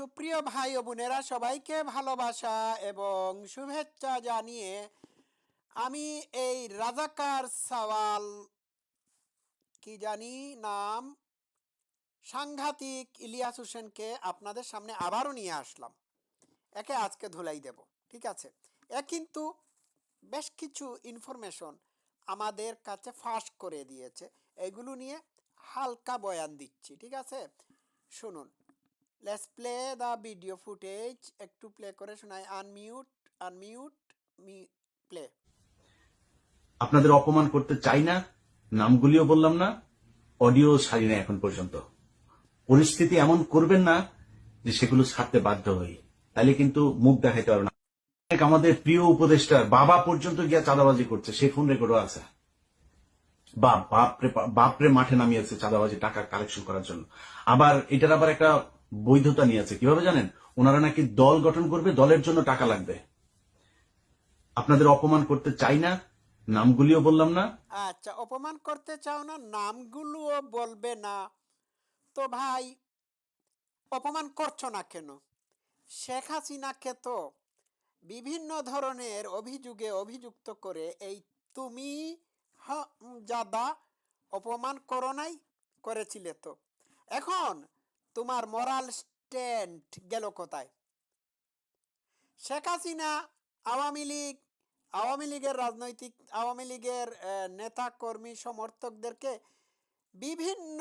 সুপ্রিয় ভাই ও বোনেরা, সবাইকে ভালোবাসা এবং শুভেচ্ছা জানিয়ে আমি এই রাজাকার সওয়াল, কি জানি নাম, সাংঘাতিক ইলিয়াস হোসেনকে আপনাদের সামনে আবারও নিয়ে আসলাম। একে আজকে ধুলাই দেব, ঠিক আছে? এ কিন্তু বেশ কিছু ইনফরমেশন আমাদের কাছে ফাঁস করে দিয়েছে। এগুলো নিয়ে হালকা বয়ান দিচ্ছি, ঠিক আছে? শুনুন let's play the video footage একটু প্লে করে শোনাই আনমিউট আনমিউট মি প্লে আপনাদের অপমান করতে চাই না নামগুলিও বললাম না অডিও ছাড়ি না এখন পর্যন্ত পরিস্থিতি এমন করবেন না যে সেগুলো ছাড়তে বাধ্য হই তাহলে কিন্তু মুখ দেখাইতে পারবে না আমাদের প্রিয় উপদেষ্টা বাবা পর্যন্ত গিয়া চাঁদাবাজি করছে সেই ফোন রেকর্ডও আছে বাপ বাপরে বাপরে মাঠে নামিয়েছে চাঁদাবাজি টাকা কালেকশন করার জন্য আবার এটার আবার একটা বৈধতা নিয়েছে কীভাবে জানেন? ওনারা নাকি দল গঠন করবে, দলের জন্য টাকা লাগবে। আপনাদের অপমান করতে চাই না, নামগুলিও বললাম না। আচ্ছা অপমান করতে চাও না, নামগুলোও বলবে না। তো ভাই, অপমান করছ না কেন? শেখ হাসিনাকে তো বিভিন্ন ধরনের অভিযোগে অভিযুক্ত করে এই তুমি জাদা অপমান করো নাই, করেছিলে তো। এখন তোমার মরাল স্ট্যান্ড গেল কোথায়? শেখ হাসিনা আওয়ামী লীগ, আওয়ামী লীগের রাজনৈতিক, আওয়ামী লীগের নেতা, কর্মী, সমর্থকদেরকে বিভিন্ন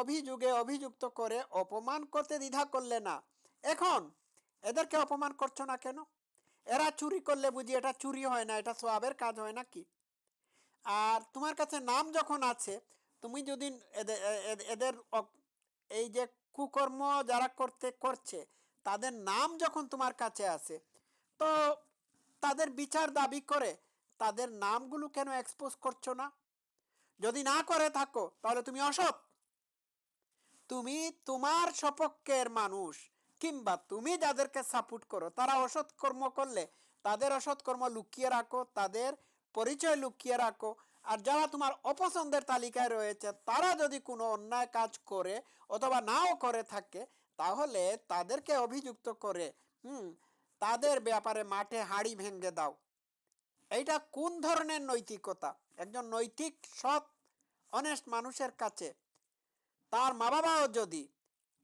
অভিযোগে অভিযুক্ত করে অপমান করতে দ্বিধা করলে না। এখন এদেরকে অপমান করছ না কেন? এরা চুরি করলে বুঝি এটা চুরি হয় না, এটা সোয়াবের কাজ হয় না কি? আর তোমার কাছে নাম যখন আছে, তুমি যদি এদের এই যে কুকর্ম যারা করতে, করছে, তাদের নাম যখন তোমার কাছে আছে তো তাদের বিচার দাবি করে তাদের নামগুলো কেন এক্সপোজ করছ না? যদি না করে থাকো, তাহলে তুমি অসৎ। তুমি তোমার সপক্ষের মানুষ, কিংবা তুমি যাদেরকে সাপোর্ট করো, তারা অসৎ কর্ম করলে, তাদের অসৎ কর্ম লুকিয়ে রাখো, তাদের পরিচয় লুকিয়ে রাখো আর যারা তোমার অপছন্দের তালিকায় রয়েছে, তারা যদি কোনো অন্যায় কাজ করে অথবা নাও করে থাকে, তাহলে তাদেরকে অভিযুক্ত করে, হুম, তাদের ব্যাপারে মাঠে হাড়ি ভেঙে দাও। এইটা কোন ধরনের নৈতিকতা? একজন নৈতিক, সৎ অনেস্ট মানুষের কাছে। তার মা বাবাও যদি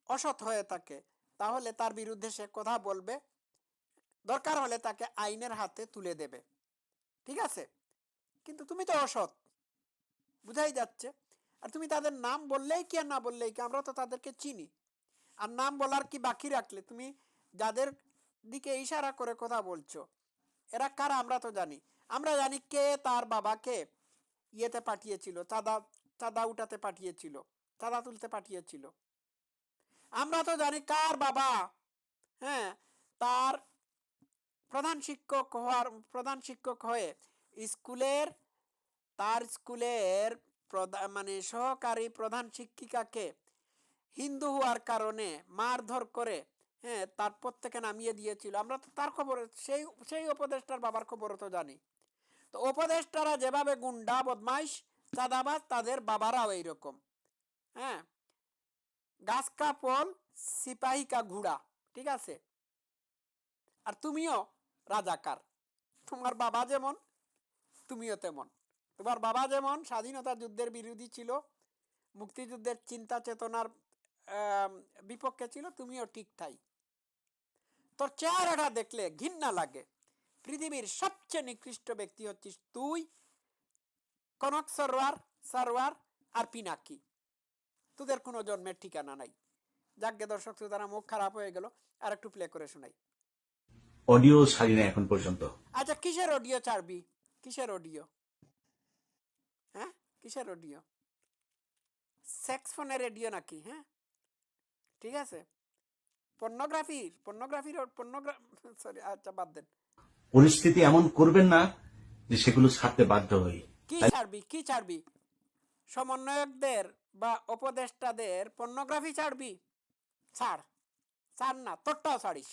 অসৎ হয়ে থাকে, তাহলে তার বিরুদ্ধে সে কথা বলবে। দরকার হলে তাকে আইনের হাতে তুলে দেবে। ঠিক আছে? কিন্তু তুমি তো অসৎ। বুঝাই যাচ্ছে। আর তুমি তাদের নাম বললেই কি আর না বললেই কি? আমরা তো তাদেরকে চিনি। আর নাম বলার কি বাকি রাখলে? তুমি যাদের দিকে ইশারা করে কথা বলছো, এরা কারা আমরা তো জানি। আমরা জানি কে তার বাবাকে ইয়েতে পাঠিয়েছিল, চাঁদা চাঁদা উঠাতে পাঠিয়েছিল, চাঁদা তুলতে পাঠিয়েছিল। আমরা তো জানি কার বাবা। হ্যাঁ তার প্রধান শিক্ষক হওয়ার, প্রধান শিক্ষক হয়ে স্কুলের, তার স্কুলের প্রধান মানে সহকারী প্রধান শিক্ষিকাকে হিন্দু হওয়ার কারণে মারধর করে হ্যাঁ তার পর থেকে নামিয়ে দিয়েছিল। আমরা তো তার খবর, সেই সেই উপদেষ্টার বাবার খবরও তো জানি। তো উপদেষ্টারা যেভাবে গুন্ডা, বদমাইশ, চাঁদাবাজ, তাদের বাবারাও এইরকম হ্যাঁ? গাছ কা ফল, সিপাহী কা ঘুড়া, ঠিক আছে? আর তুমিও রাজাকার। তোমার বাবা যেমন তুমিও তেমন। তোমার বাবা যেমন স্বাধীনতা যুদ্ধের বিরোধী ছিল মুক্তিযুদ্ধের চিন্তা চেতনার বিপক্ষে ছিল তুমিও ঠিক তাই। তোর চেহারাটা দেখলে ঘৃণা লাগে। পৃথিবীর সবচেয়ে নিকৃষ্ট ব্যক্তি হচ্ছিস তুই কনক সরোয়ার সরোয়ার আর পিনাকি। তোদের কোনো জন্মের ঠিকানা নাই। যাজ্ঞে দর্শক শ্রোতারা মুখ খারাপ হয়ে গেল আর একটু প্লে করে শোনাই। অডিও ছাড়ি না এখন পর্যন্ত। আচ্ছা কিসের অডিও ছাড়বি? কিসের অডিও হ্যাঁ? কিসের অডিও সেক্স ফোনের রেডিও নাকি হ্যাঁ? ঠিক আছে? পর্নোগ্রাফির পর্নোগ্রাফির পর্নোগ্রাফি সরি আচ্ছা বাদ দেন। পরিস্থিতি এমন করবেন না যে সেগুলো ছাড়তে বাধ্য হই। কি ছাড়বি কি ছাড়বি? সমন্বয়কদের বা উপদেষ্টাদের পর্নোগ্রাফি ছাড়বি? ছাড় ছাড় না তোরটাও ছাড়িস।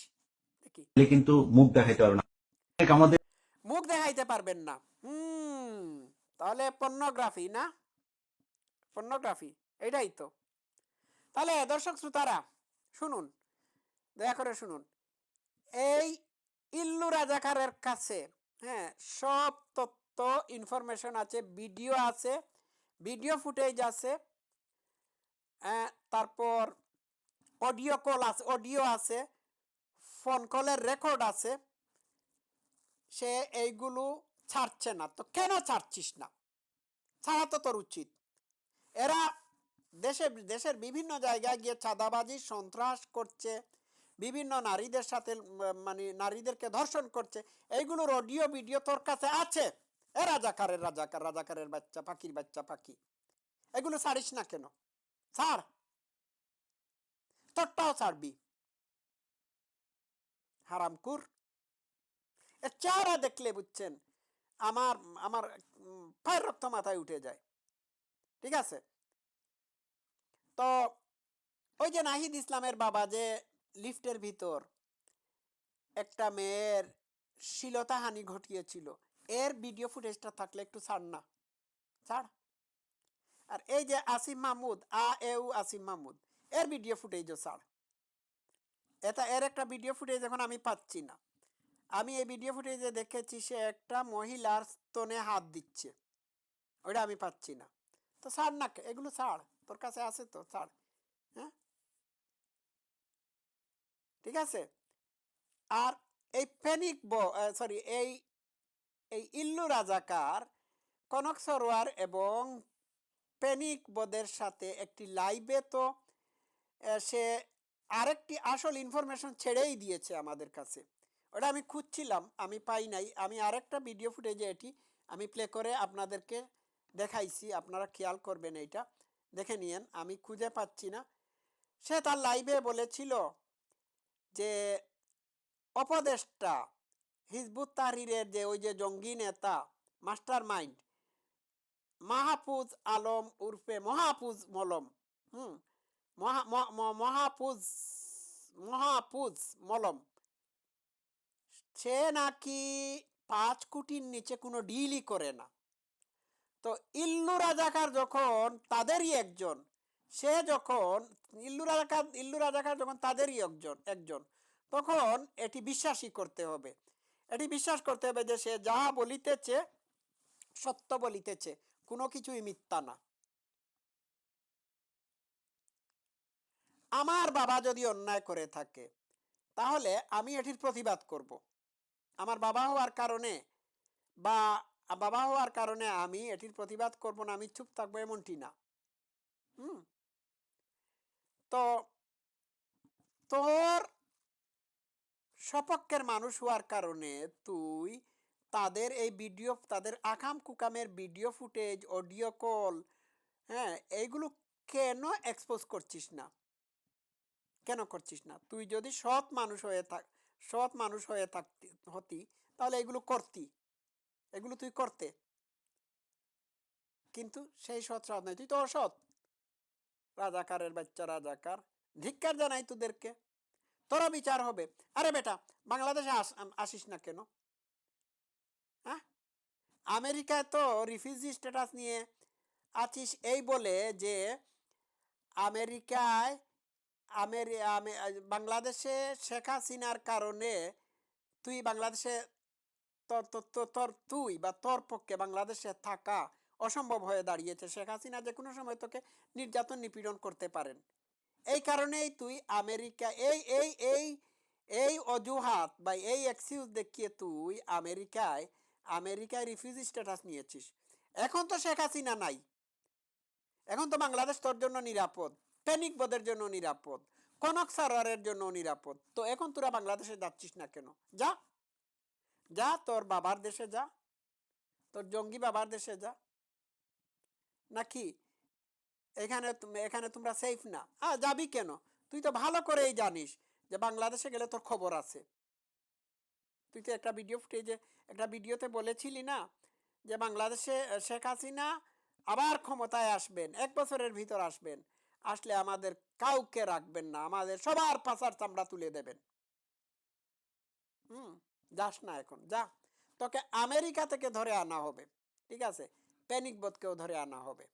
দেখি। কিন্তু মুখ দেখাইতে পারবে না। আমাদের মুখ দেখাইতে পারবেন না। হুম, তাহলে পর্নোগ্রাফি না? পর্নোগ্রাফি এটাই তো। তাহলে দর্শক শ্রোতারা, শুনুন, দয়া করে শুনুন। এই ইল্লু রাজাকারের কাছে হ্যাঁ সব তথ্য ইনফরমেশন আছে ভিডিও আছে ভিডিও ফুটেজ আছে তারপর অডিও কল আছে অডিও আছে ফোন কলের রেকর্ড আছে। সে এইগুলো ছাড়ছে না। তো কেন ছাড়ছিস না? ছাড়া তো তোর উচিত। এরা দেশে, দেশের বিভিন্ন জায়গায় গিয়ে চাঁদাবাজি, সন্ত্রাস করছে, বিভিন্ন নারীদের সাথে মানে নারীদেরকে ধর্ষণ করছে। এইগুলোর অডিও, ভিডিও তোর কাছে আছে? এ রাজাকারের রাজাকার, রাজাকারের বাচ্চা পাখির বাচ্চা পাখি এগুলো ছাড়িস না কেন? ছাড়। তোরটাও ছাড়বি। হারামকুর এর চেহারা দেখলে বুঝছেন, আমার আমার পায়ের রক্ত মাথায় উঠে যায়। ঠিক আছে? তো ওই যে নাহিদ ইসলামের বাবা যে লিফটের ভিতর একটা মেয়ের শ্লীলতাহানি ঘটিয়েছিল, এর ভিডিও ফুটেজটা থাকলে একটু ছাড় না। ছাড়। আর এই যে আসিম মাহমুদ, আ এউ আসিম মাহমুদ, এর ভিডিও ফুটেজও ছাড়। এটা, এর একটা ভিডিও ফুটেজ এখন আমি পাচ্ছি না। আমি এই ভিডিও ফুটেজে দেখেছি, সে একটা মহিলার স্তনে হাত দিচ্ছে। ওইটা আমি পাচ্ছি না। তো ছাড় না এগুলো ছাড়। তোর কাছে আছে তো, ছাড়। হ্যাঁ? ঠিক আছে? আর এই প্যানিক ব সরি এই এই ইল্লু রাজাকার, কনক সরোয়ার এবং প্যানিক বদের সাথে একটি লাইভে তো সে আরেকটি আসল ইনফরমেশন ছেড়েই দিয়েছে আমাদের কাছে। ওটা আমি খুঁজছিলাম, আমি পাই নাই। আমি আরেকটা ভিডিও ফুটেজে এটি, আমি প্লে করে আপনাদেরকে দেখাইছি, আপনারা খেয়াল করবেন এইটা। দেখে নিয়েন, আমি খুঁজে পাচ্ছি না। সে তার লাইভে বলেছিল যে, অপদেষ্টা, হিজবুত তাহরিরের যে ওই যে জঙ্গি নেতা মাস্টার মাইন্ড মাহফুজ আলম উর্ফে মহাপুজ মলম, হুম, মহা মহাপুজ মহাপুজ মলম সে নাকি পাঁচ কোটির নিচে কোনো ডিলই করে না। তো ইল্লু রাজাকার যখন তাদেরই একজন, সে যখন, ইল্লু রাজাকার ইল্লু রাজাকার যখন তাদেরই একজন একজন, তখন এটি বিশ্বাসই করতে হবে। এটি বিশ্বাস করতে হবে যে সে যাহা বলিতেছে, সত্য বলিতেছে, কোনো কিছুই মিথ্যা না। আমার বাবা যদি অন্যায় করে থাকে, তাহলে আমি এটির প্রতিবাদ করব। আমার বাবা হওয়ার কারণে বা বাবা হওয়ার কারণে আমি এটির প্রতিবাদ করব না, আমি চুপ থাকব এমনটি না। হুম। তো তোর সপক্ষের মানুষ হওয়ার কারণে তুই তাদের এই ভিডিও, তাদের আকাম কুকামের ভিডিও ফুটেজ, অডিও কল হ্যাঁ এইগুলো কেন এক্সপোজ করছিস না? কেন করছিস না? তুই যদি সৎ মানুষ হয়ে থাক সৎ মানুষ হয়ে থাকতি, হতি, তাহলে এগুলো করতি। এগুলো তুই করতে। কিন্তু সেই সৎ সৎ নয় তুই তো অসৎ। রাজাকারের বাচ্চা রাজাকার। ধিক্কার জানাই তোদেরকে। তোরা বিচার হবে। আরে বেটা, বাংলাদেশে আস- আসিস না কেন? হ্যাঁ আমেরিকায় তো রিফিউজি স্ট্যাটাস নিয়ে আছিস এই বলে যে আমেরিকায় আমেরি, আমে- বাংলাদেশে শেখ হাসিনার কারণে তুই বাংলাদেশে তোর তুই বা তোর পক্ষে বাংলাদেশে থাকা অসম্ভব হয়ে দাঁড়িয়েছে। শেখ হাসিনা যে কোনো সময় তোকে নির্যাতন নিপীড়ন করতে পারেন। এই কারণেই তুই আমেরিকা, এই এই এই এই অজুহাত বা এই এক্সকিউজ দেখিয়ে তুই আমেরিকায় আমেরিকায় রিফিউজি স্ট্যাটাস নিয়েছিস। এখন তো শেখ হাসিনা নাই। এখন তো বাংলাদেশ তোর জন্য নিরাপদ। প্যানিক বোধের জন্য নিরাপদ, কনক সারারের জন্য নিরাপদ। তো এখন তোরা বাংলাদেশে যাচ্ছিস না কেন? যা যা, তোর বাবার দেশে যা, তোর জঙ্গি বাবার দেশে যা। নাকি? এখানে এখানে তোমরা সেফ না। আ, যাবি কেন? তুই তো ভালো করেই জানিস যে বাংলাদেশে গেলে তোর খবর আছে। তুই তো একটা ভিডিও ফুটেজে একটা ভিডিওতে বলেছিলি না যে বাংলাদেশে শেখ হাসিনা আবার ক্ষমতায় আসবেন, এক বছরের ভিতর আসবেন। আসলে আমাদের কাউকে রাখবেন না, আমাদের সবার পাশার চামড়া তুলে দেবেন। হুম, যাস না এখন, যা। তোকে আমেরিকা থেকে ধরে আনা হবে, ঠিক আছে? প্যানিক বোধকেও ধরে আনা হবে।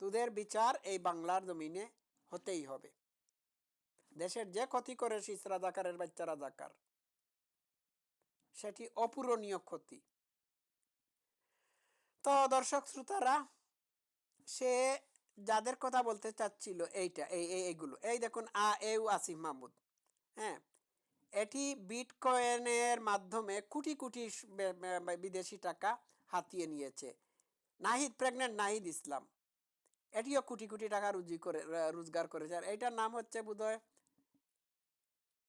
তোদের বিচার এই বাংলার জমিনে হতেই হবে। দেশের যে ক্ষতি করে শীষ রাজাকারের বাচ্চা রাজাকার সেটি অপূরণীয় ক্ষতি। তো দর্শক, শ্রোতারা, সে যাদের কথা বলতে চাচ্ছিল এইটা, এই, এই- এইগুলো। এই দেখুন, আ এউ আসিফ মাহমুদ। হ্যাঁ? এটি বিটকয়েনের মাধ্যমে কোটি কোটি বিদেশি টাকা হাতিয়ে নিয়েছে। নাহিদ প্রেগনেন্ট নাহিদ ইসলাম। এটিও কোটি কোটি টাকা রুজি করে রোজগার করেছে। আর এইটার নাম হচ্ছে বোধহয়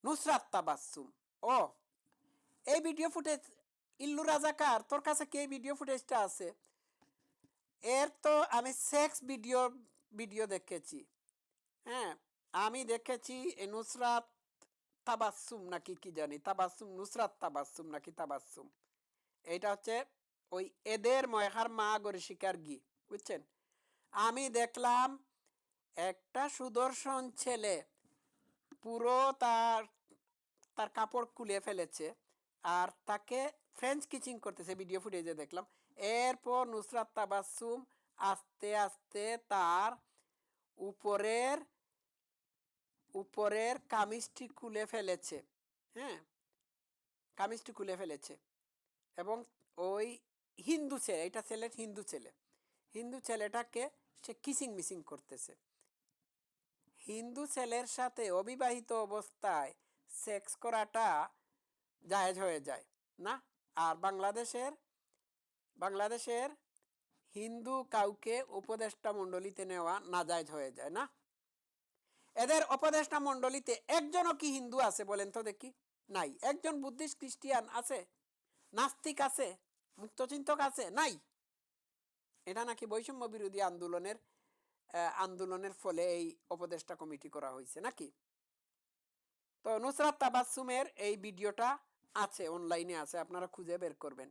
নুসরাত তাবাসুম ও, এই ভিডিও ফুটেজ, ইল্লু রাজাকার, তোর কাছে কে ভিডিও ফুটেজটা আছে? এর তো আমি সেক্স ভিডিও ভিডিও দেখেছি। হ্যাঁ আমি দেখেছি নুসরাত তাবাসুম নাকি কি জানি তাবাসুম নুসরাত তাবাসুম নাকি তাবাসুম এটা হচ্ছে ওই এদের ময়হার মা গরি শিকার গি, বুঝছেন? আমি দেখলাম একটা সুদর্শন ছেলে পুরো তার তার কাপড় খুলে ফেলেছে আর তাকে ফ্রেঞ্চ কিচিং করতেছে ভিডিও ফুটেজে দেখলাম। এরপর নুসরাত তাবাসুম আস্তে আস্তে তার উপরের উপরের কামিজটি খুলে ফেলেছে হ্যাঁ? কামিজটি খুলে ফেলেছে এবং ওই হিন্দু ছেলে, এটা ছেলে হিন্দু ছেলে, হিন্দু ছেলেটাকে সে কিসিং মিসিং করতেছে। হিন্দু ছেলের সাথে অবিবাহিত অবস্থায় সেক্স করাটা জায়েজ হয়ে যায়, না? আর বাংলাদেশের বাংলাদেশের হিন্দু কাউকে উপদেষ্টা মণ্ডলীতে নেওয়া নাজায়জ হয়ে যায়, না? এদের উপদেষ্টা মণ্ডলীতে একজনও কি হিন্দু আছে বলেন তো দেখি। নাই। একজন বুদ্ধিস্ট খ্রিস্টিয়ান আছে? নাস্তিক আছে? মুক্তচিন্তক আছে? নাই। এটা নাকি বৈষম্য বিরোধী আন্দোলনের আন্দোলনের ফলে এই উপদেষ্টা কমিটি করা হয়েছে, নাকি? তো নুসরাত তাবাসুমের এই ভিডিওটা আছে, অনলাইনে আছে, আপনারা খুঁজে বের করবেন।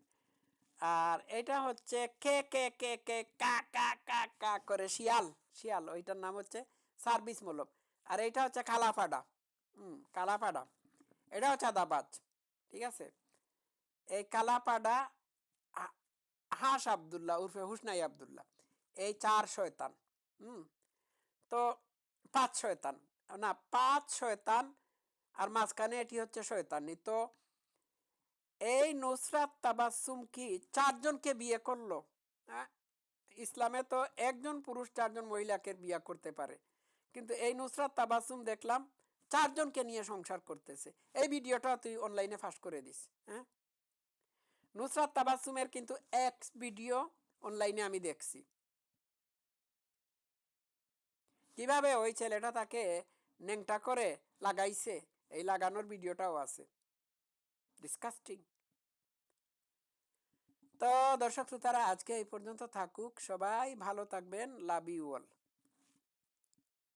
আর এটা হচ্ছে কে কে কে কে, কা কা কা কা করে শিয়াল শিয়াল, ওইটার নাম হচ্ছে সার্ভিস মূলক আর এইটা হচ্ছে কালাফাডা হুম কালাপাডা এটাও চাঁদাবাজ, ঠিক আছে? এই কালাপাডা হাস আবদুল্লাহ উর্ফে হুসনাই আবদুল্লাহ, এই চার শয়তান, হুম, তো পাঁচ শয়তান, না, পাঁচ শয়তান, আর মাঝখানে এটি হচ্ছে শয়তানি, তো এই নুসরাত তাবাসুম কি চারজনকে বিয়ে করল? ইসলামে তো একজন পুরুষ, চারজন মহিলাকে বিয়ে করতে পারে। কিন্তু এই নুসরাত তাবাসুম দেখলাম চারজনকে নিয়ে সংসার করতেছে। এই ভিডিওটা তুই অনলাইনে ফাঁস করে দিস হ্যাঁ? নুসরাত তাবাসুমের কিন্তু এক্স ভিডিও অনলাইনে আমি দেখছি। কীভাবে ওই ছেলেটা তাকে নেংটা করে লাগাইছে, এই লাগানোর ভিডিওটাও আছে। ডিসকাস্টিং তো দর্শক শ্রোতারা আজকে এই পর্যন্ত থাকুক। সবাই ভালো থাকবেন। Love you all